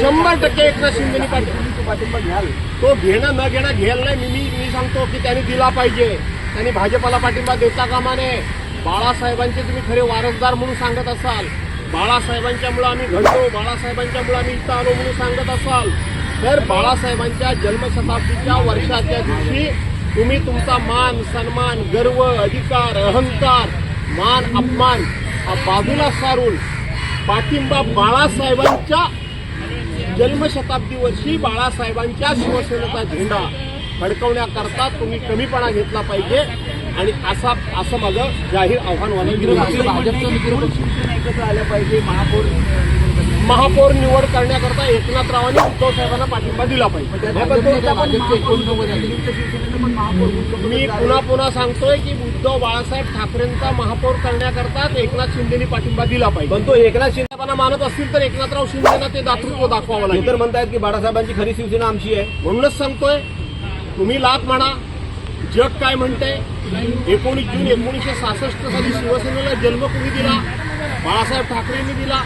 शंभर टक्के एकनाथ शिंदेनी पाठिंबा पाठिंबा घ्याल. तो घेणं न घेणं घ्यायला नाही. मी मी मी सांगतो की त्यांनी दिला पाहिजे. त्यांनी भाजपाला पाठिंबा देता कामा नये बाळासाहेबांचे तुम्ही खरे वारसदार म्हणून सांगत असाल. बाळासाहेबांच्यामुळे आम्ही घडलो. बाळासाहेबांच्यामुळे आम्ही इथं आलो म्हणून सांगत असाल. तर बाळासाहेबांच्या जन्मशताब्दीच्या वर्षाच्या दिवशी तुम्ही तुमचा मान सन्मान गर्व अधिकार अहंकार मान अपमान हा बाजूला सारून पाठिंबा बाळासाहेबांच्या जन्मशताब्दी वर्षी बाळासाहेबांच्या शिवसेनेचा झेंडा फडकवण्याकरता तुम्ही कमीपणा घेतला पाहिजे. आणि असा असं माझं जाहीर आव्हान आल्या पाहिजे महापौर महापौर निवड करण्याकरता एकनाथरावांनी उद्धव साहेबांना पाठिंबा दिला पाहिजे. आले मी पुन्हा पुन्हा सांगतोय की उद्धव बाळासाहेब ठाकरेंचा महापौर करण्याकरता एकनाथ शिंदेनी पाठिंबा दिला पाहिजे. पण तो एकनाथ शिंदे मानत असतील तर एकनाथराव शिंदेना ते दातृत्व दाखवावं लागेल. तर म्हणतायत की बाळासाहेबांची खरी शिवसेना आमची आहे. म्हणूनच सांगतोय तुम्ही लाख म्हणा जग काय म्हणतंय? एकोणीस जून एकोणीसशे सहासष्ट साली शिवसेनेला जन्म कुणी दिला. बाळासाहेब ठाकरेंनी दिला.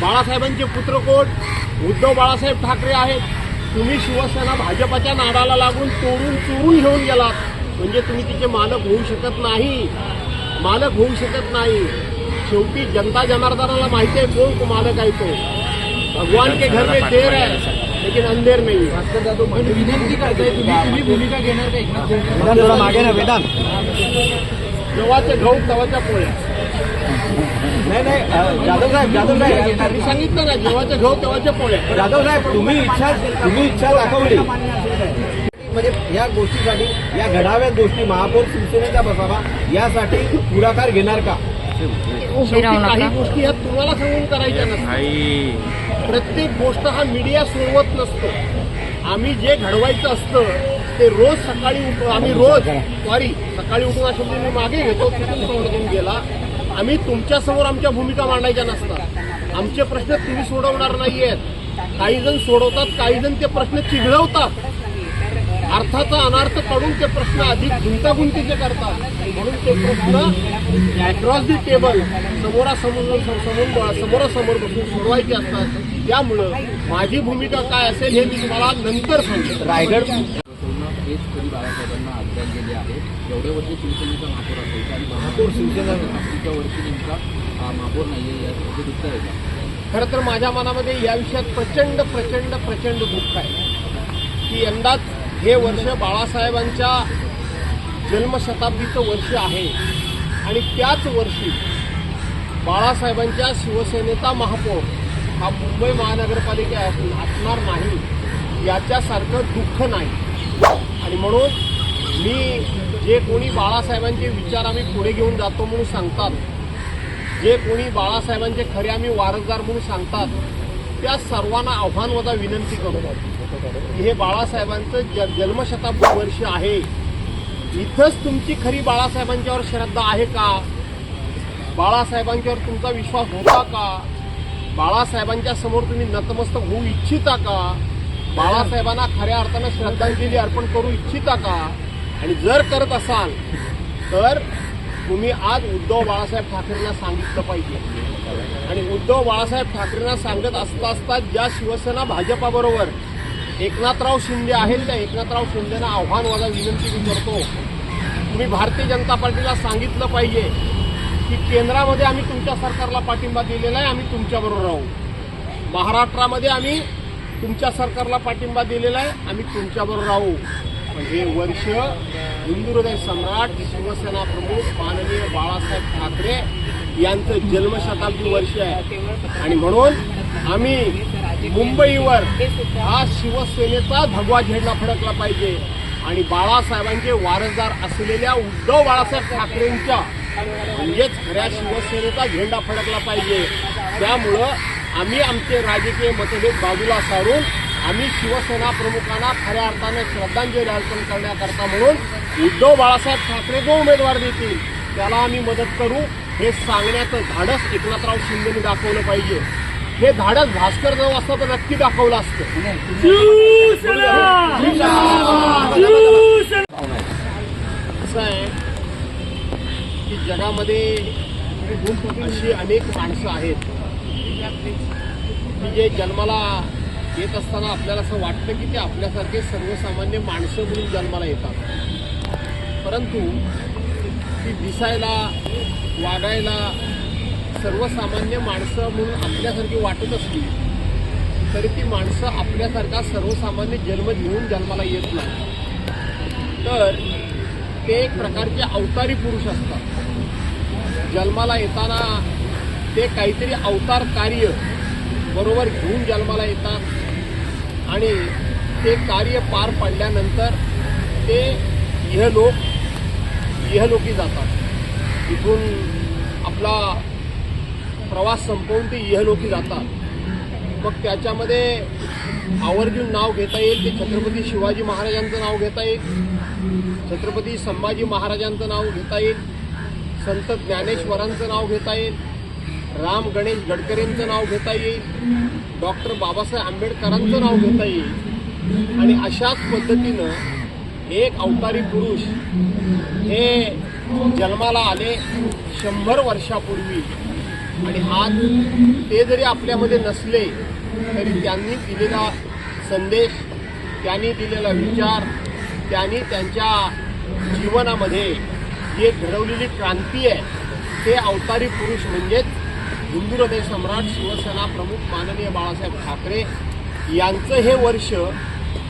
बाळासाहेबांचे पुत्र कोण? उद्धव बाळासाहेब ठाकरे आहेत. तुम्ही शिवसेना भाजपाच्या नाडाला लागून तोडून चोरून घेऊन गेलात. म्हणजे तुम्ही तिचे मालक होऊ शकत नाही. मालक होऊ शकत नाही. शेवटी जनता जनार्दनाला माहिती आहे कोण तो मालक आहे तो? भगवान के घर में देर आहे लेकिन अंधेर नहीं है। विनंती करताय तुम्ही तुम्ही भूमिका घेणार का एकनाथ शिंदे वेदांत थोडा मागे ना वेदांत. गव्हाचे गहू तवाच्या पोळ्या. नाही नाही जाधव साहेब जाधव साहेब. मी सांगितलं ना जेव्हाचे गहू तेव्हाच्या पोळ्या. जाधव साहेब तुम्ही इच्छा तुम्ही इच्छा दाखवली. म्हणजे या गोष्टीसाठी या घडाव्यात गोष्टी महापौर शिवसेनेचा बसावा यासाठी पुढाकार घेणार का? काही गोष्टी ह्या तुम्हाला सांगून करायच्या नसतात. प्रत्येक गोष्ट हा मीडिया सोडवत नसतो. आम्ही जे घडवायचं असतं ते रोज सकाळी उठून आम्ही रोज सॉरी सकाळी उठून हा मी मागे घेतो तिथून सोडून गेला. आम्ही तुमच्यासमोर आमच्या भूमिका मांडायच्या नसतात. आमचे प्रश्न तुम्ही सोडवणार नाही आहेत काही जण सोडवतात काही जण ते प्रश्न चिघळवतात. अर्थाचा अनर्थ काढून ते प्रश्न अधिक गुंतागुंतीचे करतात. म्हणून ते प्रश्न अक्रॉस दी टेबल समोरासमोर समोर समोरासमोर बसून सोडवायचे असतात. त्यामुळं माझी भूमिका काय असेल हे मी तुम्हाला नंतर सांगतो. रायगड हेच कधी बाळासाहेबांना आदरांजली आहे एवढ्या वर्षी शिवसेनेचा महापौर असेल. आणि महापौर शिवसेना. पुढच्या वर्षी नेमका हा महापौर नाहीये याचं दुःख आहे. का खरं तर माझ्या मनामध्ये या विषयात प्रचंड प्रचंड प्रचंड दुःख आहे. की यंदाच हे वर्ष बाळासाहेबांच्या जन्मशताब्दीचं वर्ष आहे. आणि त्याच वर्षी बाळासाहेबांच्या शिवसेनेचा महापौर हा मुंबई महानगरपालिका असणार नाही याच्यासारखं दुःख नाही. आणि म्हणून मी जे कोणी बाळासाहेबांचे विचार आम्ही पुढे घेऊन जातो म्हणून सांगतात जे कोणी बाळासाहेबांचे खरे आम्ही वारसदार म्हणून सांगतात त्या सर्वांना आव्हानवजा विनंती करून की हे बाळासाहेबांचं ज जन्मशताब्दी वर्ष आहे. इथंच तुमची खरी बाळासाहेबांच्यावर श्रद्धा आहे का? बाळासाहेबांच्यावर तुमचा विश्वास होता का? बाळासाहेबांच्या समोर तुम्ही नतमस्तक होऊ इच्छिता का? बाळासाहेबांना खऱ्या अर्थानं श्रद्धांजली अर्पण करू इच्छिता का? आणि जर करत असाल तर तुम्ही आज उद्धव बाळासाहेब ठाकरेंना सांगितलं पाहिजे. आणि उद्धव बाळासाहेब ठाकरेंना सांगत असता असता ज्या शिवसेना भाजपाबरोबर एकनाथराव शिंदे आहेत त्या एकनाथराव शिंदेना आव्हान वाजा विनंती मी करतो. तुम्ही भारतीय जनता पार्टीला सांगितलं पाहिजे की केंद्रामध्ये आम्ही तुमच्या सरकारला पाठिंबा दिलेला आहे आम्ही तुमच्याबरोबर राहू. महाराष्ट्रामध्ये आम्ही तुमच्या सरकारला पाठिंबा दिलेला आहे आम्ही तुमच्याबरोबर राहू. म्हणजे हे वर्ष हिंदू हृदय सम्राट शिवसेना प्रमुख माननीय बाळासाहेब ठाकरे यांचं जन्मशताब्दी वर्ष आहे. आणि म्हणून आम्ही मुंबईवर हा शिवसेनेचा भगवा झेंडा फडकला पाहिजे. आणि बाळासाहेबांचे वारसदार असलेल्या उद्धव बाळासाहेब ठाकरेंच्या म्हणजेच खऱ्या शिवसेनेचा झेंडा फडकला पाहिजे. त्यामुळं आम्ही आमचे राजकीय मतभेद बाजूला सारून आम्ही शिवसेना प्रमुखांना खऱ्या अर्थानं श्रद्धांजली अर्पण करण्याकरता म्हणून उद्धव बाळासाहेब ठाकरे जो उमेदवार देतील त्याला आम्ही मदत करू. हे सांगण्याचं धाडस एकनाथराव शिंदेने दाखवलं पाहिजे. हे धाडस भास्कर जाऊ असतं तर नक्की दाखवलं असतं. असं आहे की जगामध्ये अशी अनेक माणसं आहेत. की जे जन्माला येत असताना आपल्याला असं वाटतं की ते आपल्यासारखे सर्वसामान्य माणसं म्हणून जन्माला येतात. परंतु ती दिसायला वागायला सर्वसामान्य माणसं म्हणून आपल्यासारखी वाटत असली तरी ती माणसं आपल्यासारखा सर्वसामान्य जन्म घेऊन जन्माला येत नाही. तर ते एक प्रकारचे अवतारी पुरुष असतात. जन्माला येताना ते काहीतरी अवतार कार्य बरोबर घेऊन जन्माला येतात. आणि ते कार्य पार पाडल्यानंतर ते इहलोक इहलोकी जातात. इथून आपला प्रवास संपवून ते इहलोकी जातात. मग त्याच्यामध्ये आवर्जून नाव घेता येईल ते छत्रपती शिवाजी महाराजांचं नाव घेता येईल. छत्रपती संभाजी महाराजांचं नाव घेता येईल. संत ज्ञानेश्वरांचं नाव घेता येईल. राम गणेश गडकरींचं नाव घेता येईल. डॉक्टर बाबासाहेब आंबेडकरांचं नाव घेता येईल. आणि अशाच पद्धतीनं एक अवतारी पुरुष हे जन्माला आले शंभर वर्षापूर्वी. आणि आज ते जरी आपल्यामध्ये नसले तरी त्यांनी दिलेला संदेश त्यांनी दिलेला विचार त्यांनी त्यांच्या जीवनामध्ये जे घडवलेली क्रांती आहे ते अवतारी पुरुष म्हणजेच हिंदू सम्राट शिवसेना प्रमुख माननीय बाळासाहेब ठाकरे यांचं हे वर्ष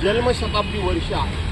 जन्मशताब्दी वर्ष आहे.